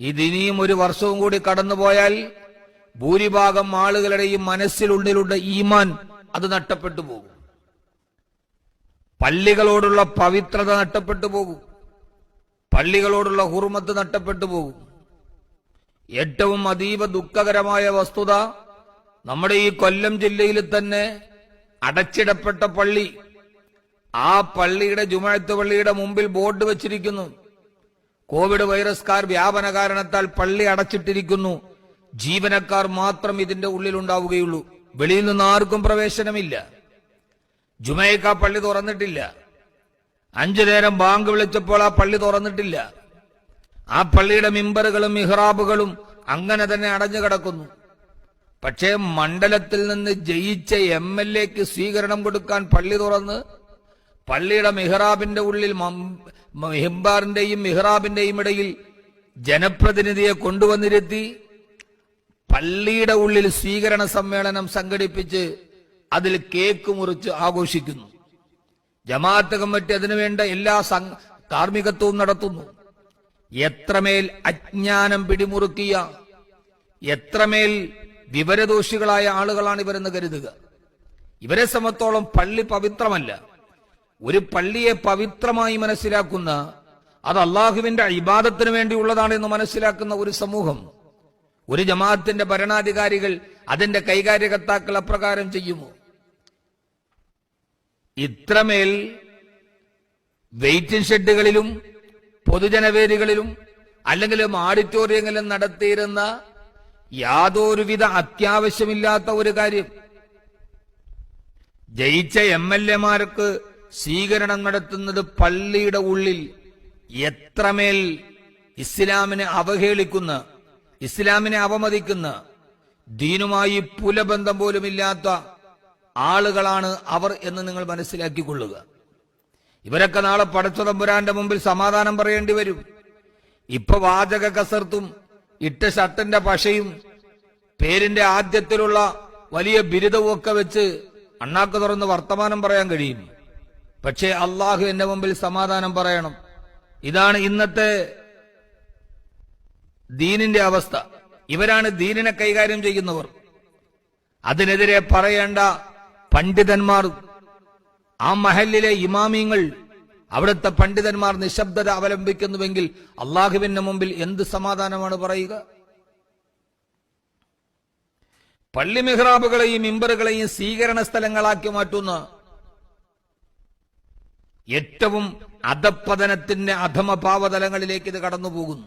ഇതിനിയും ഒരു വർഷവും കൂടി കടന്നുപോയാൽ ഭൂരിഭാഗം ആളുകളുടെയും മനസ്സിലുള്ളിലുള്ള ഈമാൻ അത് നഷ്ടപ്പെട്ടു പോകും. പള്ളികളോടുള്ള പവിത്രത നഷ്ടപ്പെട്ടു പോകും. പള്ളികളോടുള്ള ഹുർമത്ത് നഷ്ടപ്പെട്ടു പോകും. ഏറ്റവും അതീവ ദുഃഖകരമായ വസ്തുത നമ്മുടെ ഈ കൊല്ലം ജില്ലയിൽ തന്നെ അടച്ചിടപ്പെട്ട പള്ളി. ആ പള്ളിയുടെ ജുമഴത്ത് പള്ളിയുടെ മുമ്പിൽ ബോർഡ് വച്ചിരിക്കുന്നു. കോവിഡ് വൈറസ് കാർ വ്യാപന കാരണത്താൽ പള്ളി അടച്ചിട്ടിരിക്കുന്നു. ജീവനക്കാർ മാത്രം ഇതിന്റെ ഉള്ളിലുണ്ടാവുകയുള്ളൂ. വെളിയിൽ നിന്ന് ആർക്കും പ്രവേശനമില്ല. ജുമയക്ക പള്ളി തുറന്നിട്ടില്ല. അഞ്ചു നേരം ബാങ്ക് വിളിച്ചപ്പോൾ ആ പള്ളി തുറന്നിട്ടില്ല. ആ പള്ളിയുടെ മിമ്പറുകളും മിഹ്റാബുകളും അങ്ങനെ തന്നെ അടഞ്ഞു കിടക്കുന്നു. പക്ഷേ മണ്ഡലത്തിൽ നിന്ന് ജയിച്ച എം എൽ എക്ക് സ്വീകരണം കൊടുക്കാൻ പള്ളി തുറന്ന് പള്ളിയുടെ മിഹ്റാബിന്റെ ഉള്ളിൽ ഹിംബാറിന്റെയും മിഹ്റാബിന്റെയും ഇടയിൽ ജനപ്രതിനിധിയെ കൊണ്ടുവന്നിരുത്തി പള്ളിയുടെ ഉള്ളിൽ സ്വീകരണ സമ്മേളനം സംഘടിപ്പിച്ച് അതിൽ കേക്ക് മുറിച്ച് ആഘോഷിക്കുന്നു. ജമാഅത്ത് കമ്മിറ്റി അതിനുവേണ്ട എല്ലാ കാർമ്മികത്വവും നടത്തുന്നു. എത്രമേൽ അജ്ഞാനം പിടിമുറുക്കിയ എത്രമേൽ വിവരദോഷികളായ ആളുകളാണ് ഇവരെന്ന് കരുതുക. ഇവരെ സംബന്ധിച്ചോളം പള്ളി പവിത്രമല്ല. ഒരു പള്ളിയെ പവിത്രമായി മനസ്സിലാക്കുന്ന അത് അള്ളാഹുവിന്റെ ഇബാദത്തിന് വേണ്ടിയുള്ളതാണ് എന്ന് മനസ്സിലാക്കുന്ന ഒരു സമൂഹം. ഒരു ജമാഅത്തിന്റെ ഭരണാധികാരികൾ അതിന്റെ കൈകാര്യകർത്താക്കൾ അപ്രകാരം ചെയ്യുമോ? ഇത്രമേൽ വെയിറ്റിംഗ് ഷെഡുകളിലും പൊതുജനവേദികളിലും അല്ലെങ്കിൽ ഓഡിറ്റോറിയങ്ങളിലും നടത്തിയിരുന്ന യാതൊരുവിധ അത്യാവശ്യമില്ലാത്ത ഒരു കാര്യം. ജയിച്ച എം എൽ എമാർക്ക് സ്വീകരണം നടത്തുന്നത് പള്ളിയുടെ ഉള്ളിൽ എത്രമേൽ ഇസ്ലാമിനെ അവഹേളിക്കുന്ന ഇസ്ലാമിനെ അവമതിക്കുന്ന ദീനുമായി പുലബന്ധം പോലുമില്ലാത്ത ആളുകളാണ് അവർ എന്ന് നിങ്ങൾ മനസ്സിലാക്കിക്കൊള്ളുക. ഇവരൊക്കെ നാളെ പടച്ചുതമ്പുരാന്റെ മുമ്പിൽ സമാധാനം പറയേണ്ടി വരും. ഇപ്പൊ വാചക കസർത്തും ഇട്ട ഷർട്ടിന്റെ പശയും പേരിന്റെ ആദ്യത്തിലുള്ള വലിയ ബിരുദവും ഒക്കെ വെച്ച് അണ്ണാക്ക് തുറന്ന് വർത്തമാനം പറയാൻ കഴിയും പക്ഷേ അള്ളാഹു എന്റെ മുമ്പിൽ സമാധാനം പറയണം. ഇതാണ് ഇന്നത്തെ ദീനിന്റെ അവസ്ഥ. ഇവരാണ് ദീനിനെ കൈകാര്യം ചെയ്യുന്നവർ. അതിനെതിരെ പറയേണ്ട പണ്ഡിതന്മാർ ആ മഹലിലെ ഇമാമിങ്ങൾ അവിടുത്തെ പണ്ഡിതന്മാർ നിശബ്ദത അവലംബിക്കുന്നുവെങ്കിൽ അള്ളാഹുവിന്റെ മുമ്പിൽ എന്ത് സമാധാനമാണ് പറയുക? പള്ളി മിഹ്റാബുകളെയും ഇമ്പറുകളെയും സ്വീകരണ സ്ഥലങ്ങളാക്കി മാറ്റുന്ന ഏറ്റവും അധപ്പതനത്തിന്റെ അധമ പാവതലങ്ങളിലേക്ക് ഇത് കടന്നു പോകുന്നു